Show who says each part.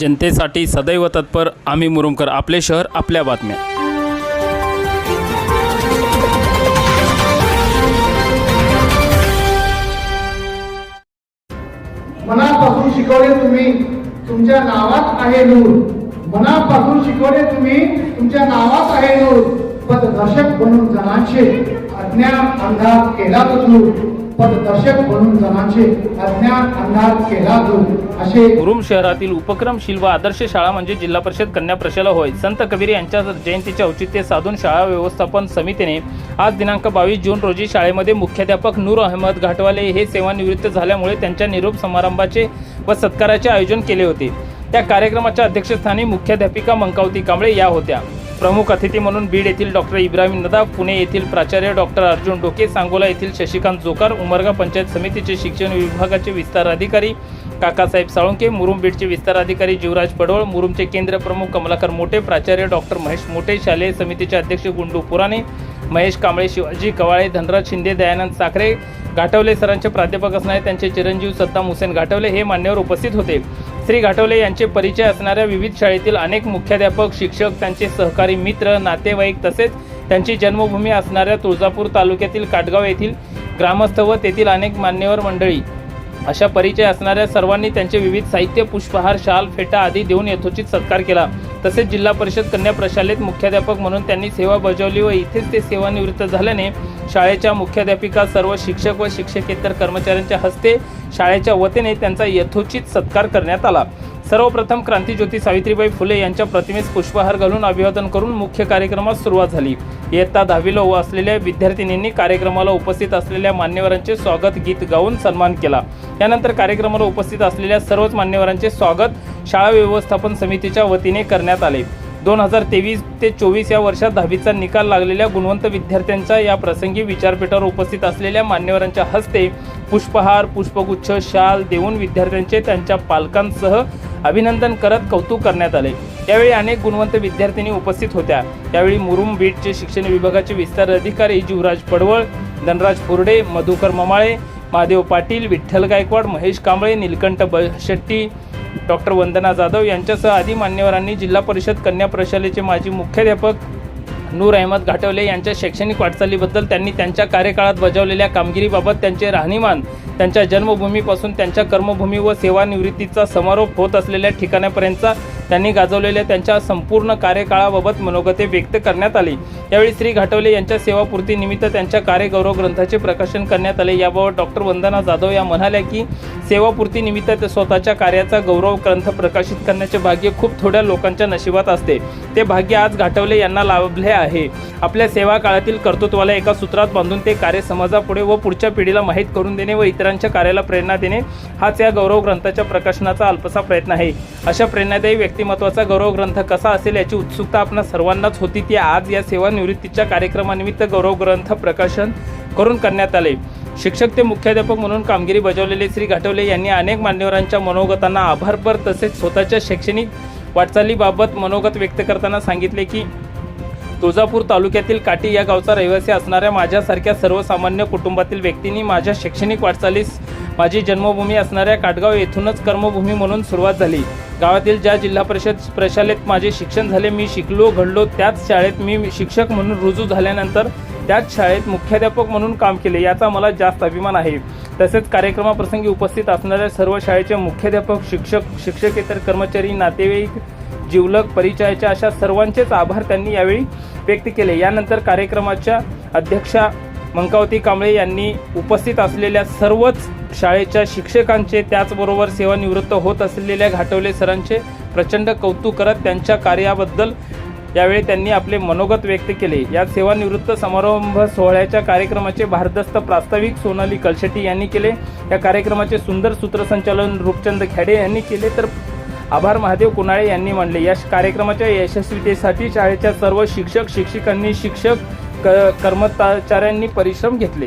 Speaker 1: जनतेसाठी सदैव तत्पर आम्ही मुरुमकर आपले शहर आपल्या बातम्या.
Speaker 2: मनापासून शिकवले तुम्ही तुमच्या नावात आहे नूर. मनापासून शिकवले तुम्ही तुमच्या नावात आहे नूर. पथदर्शक बनून जणांचे अज्ञान अंधार केला तो दूर पथदर्शक बनून जणांचे अज्ञान अंधार केला दूर असे
Speaker 1: मुरुम शहरातील उपक्रमशील व आदर्श शाळा म्हणजे जिल्हा परिषद कन्या प्रशाला होय. संत कबीर यांच्या जयंतीचे औचित्य साधून शाळा व्यवस्थापन समितीने आज दिनांक बावीस जून रोजी शाळेमध्ये मुख्याध्यापक नूर अहमद घाटवाले हे सेवानिवृत्त झाल्यामुळे त्यांच्या निरोप समारंभाचे व सत्काराचे आयोजन केले होते. त्या कार्यक्रमाच्या अध्यक्षस्थानी मुख्याध्यापिका मंकावती कांबळे या होत्या. प्रमुख अतिथी म्हणून बीड येथील डॉक्टर इब्राहिम नदा पुणे येथील प्राचार्य डॉक्टर अर्जुन डोके सांगोला येथील शशिकांत जोकार उमरगा पंचायत समितीचे शिक्षण विभागाचे विस्तार अधिकारी काकासाहेब साळुंके मुरुम बीडचे विस्तार अधिकारी जीवराज पडवळ मुरुमचे केंद्र प्रमुख कमलाकर मोठे प्राचार्य डॉक्टर महेश मोठे शालेय समितीचे अध्यक्ष गुंडू पुराणे महेश कांबळे शिवाजी कवाळे धनराज शिंदे दयानंद साखरे घाटवले सरांचे प्राध्यापक असणारे त्यांचे चिरंजीव सत्ताम हुसेन घाटवले हे मान्यवर उपस्थित होते. श्री घाटवले यांचे परिचय असणाऱ्या विविध शाळेतील अनेक मुख्याध्यापक शिक्षक त्यांचे सहकारी मित्र नातेवाईक तसेच त्यांची जन्मभूमी असणाऱ्या तुळजापूर तालुक्यातील काटगाव येथील ग्रामस्थ व तेथील अनेक मान्यवर मंडळी. अशा परिचय असणाऱ्या सर्वांनी त्यांचे विविध साहित्य पुष्पहार शाल फेटा आदी देऊन यथोचित सत्कार केला. तसेच जिल्हा परिषद कन्या प्रशालेत मुख्याध्यापक म्हणून त्यांनी सेवा बजावली व इथेच ते सेवानिवृत्त झाल्याने शाळेच्या मुख्याध्यापिका सर्व शिक्षक व शिक्षकेतर कर्मचाऱ्यांच्या हस्ते शाळेच्या वतीने त्यांचा यथोचित सत्कार करण्यात आला. सर्वप्रथम क्रांतीज्योती सावित्रीबाई फुले यांच्या प्रतिमेस पुष्पहार घालून अभिवादन करून मुख्य कार्यक्रमास सुरुवात झाली. इयत्ता दहावीला उ असलेल्या विद्यार्थिनींनी कार्यक्रमाला उपस्थित असलेल्या मान्यवरांचे स्वागत गीत गाऊन सन्मान केला. यानंतर कार्यक्रमाला उपस्थित असलेल्या सर्वच मान्यवरांचे स्वागत शाळा व्यवस्थापन समितीच्या वतीने करण्यात आले. दोन हजार तेवीस ते चोवीस या वर्षात दहावीचा निकाल लागलेल्या गुणवंत विद्यार्थ्यांच्या या प्रसंगी विचारपीठावर उपस्थित असलेल्या मान्यवरांच्या हस्ते पुष्पहार पुष्पगुच्छ शाल देऊन विद्यार्थ्यांचे त्यांच्या पालकांसह अभिनंदन करत कौतुक करण्यात आले. यावेळी अनेक गुणवंत विद्यार्थिनी उपस्थित होत्या. यावेळी मुरुम बीटचे शिक्षण विभागाचे विस्तार अधिकारी जीवराज पडवळ धनराज फुरडे मधुकर ममाळे महादेव पाटील विठ्ठल गायकवाड महेश कांबळे निलकंठ ब शेट्टी डॉक्टर वंदना जाधव यांच्यासह आदी मान्यवरांनी जिल्हा परिषद कन्या प्रशालेचे माजी मुख्याध्यापक नूर अहमद घाटवले यांच्या शैक्षणिक वाटचालीबद्दल त्यांनी त्यांच्या कार्यकाळात बजावलेल्या कामगिरीबाबत त्यांचे राहणीमान त्यांच्या जन्मभूमीपासून त्यांच्या कर्मभूमी व सेवानिवृत्तीचा समारोप होत असलेल्या ठिकाणापर्यंतचा त्यांनी गाजवलेल्या त्यांच्या संपूर्ण कार्यकाळाबाबत मनोगते व्यक्त करण्यात आली. यावेळी श्री घाटवले यांच्या सेवापूर्तीनिमित्त त्यांच्या कार्यगौरव ग्रंथाचे प्रकाशन करण्यात आले. याबाबत डॉक्टर वंदना जाधव या म्हणाल्या की सेवापूर्तीनिमित्त ते स्वतःच्या कार्याचा गौरव ग्रंथ प्रकाशित करण्याचे भाग्य खूप थोड्या लोकांच्या नशिबात असते. ते भाग्य आज घाटवले यांना लाभले आहे. आपल्या सेवा काळातील कर्तृत्वाला एका सूत्रात बांधून ते कार्य समाजापुढे व पुढच्या पिढीला माहीत करून देणे व इतर इतरांच्या कार्याला प्रेरणा देणे हाच या गौरव ग्रंथाच्या प्रकाशनाचा अल्पसा प्रयत्न आहे. अशा प्रेरणादायी व्यक्तिमत्वाचा गौरव ग्रंथ कसा असेल याची उत्सुकता आपणा सर्वांनाच होती. ती आज या सेवानिवृत्तीच्या कार्यक्रमानिमित्त गौरव ग्रंथ प्रकाशन करून करण्यात आले. शिक्षक ते मुख्याध्यापक म्हणून कामगिरी बजावलेले श्री घाटवले यांनी अनेक मान्यवरांच्या मनोगतांना आभारपर तसेच स्वतःच्या शैक्षणिक वाटचालीबाबत मनोगत व्यक्त करताना सांगितले की तुळजापूर तालुक्यातील काटी या गावचा रहिवासी असणाऱ्या माझ्यासारख्या सर्वसामान्य कुटुंबातील व्यक्तींनी माझ्या शैक्षणिक वाटचालीस माझी जन्मभूमी असणाऱ्या काटगाव येथूनच कर्मभूमी म्हणून सुरुवात झाली. गावातील ज्या जिल्हा परिषद प्रशालेत माझे शिक्षण झाले मी शिकलो घडलो त्याच शाळेत मी शिक्षक म्हणून रुजू झाल्यानंतर त्याच शाळेत मुख्याध्यापक म्हणून काम केले याचा मला जास्त अभिमान आहे. तसेच कार्यक्रमाप्रसंगी उपस्थित असणाऱ्या सर्व शाळेचे मुख्याध्यापक शिक्षक शिक्षकेतर कर्मचारी नातेवाईक जिवलग परिचयाचे अशा सर्वांचेच आभार त्यांनी यावेळी व्यक्त केले. यानंतर कार्यक्रमाच्या अध्यक्षा मंकावती कांबळे यांनी उपस्थित असलेल्या सर्वच शाळेच्या शिक्षकांचे त्याचबरोबर सेवानिवृत्त होत असलेल्या घाटवले सरांचे प्रचंड कौतुक करत त्यांच्या कार्याबद्दल यावेळी त्यांनी आपले मनोगत व्यक्त केले. या सेवानिवृत्त समारंभ सोहळ्याच्या कार्यक्रमाचे भारदस्त प्रास्ताविक सोनाली कलशेटी यांनी केले. या कार्यक्रमाचे सुंदर सूत्रसंचालन रूपचंद खेडे यांनी केले. तर आभार महादेव कुनाळे यांनी मानले या कार्यक्रमाच्या यशस्वीतेसाठी शाळेच्या सर्व शिक्षक शिक्षिकांनी शिक्षक क कर्मचाऱ्यांनी परिश्रम घेतले.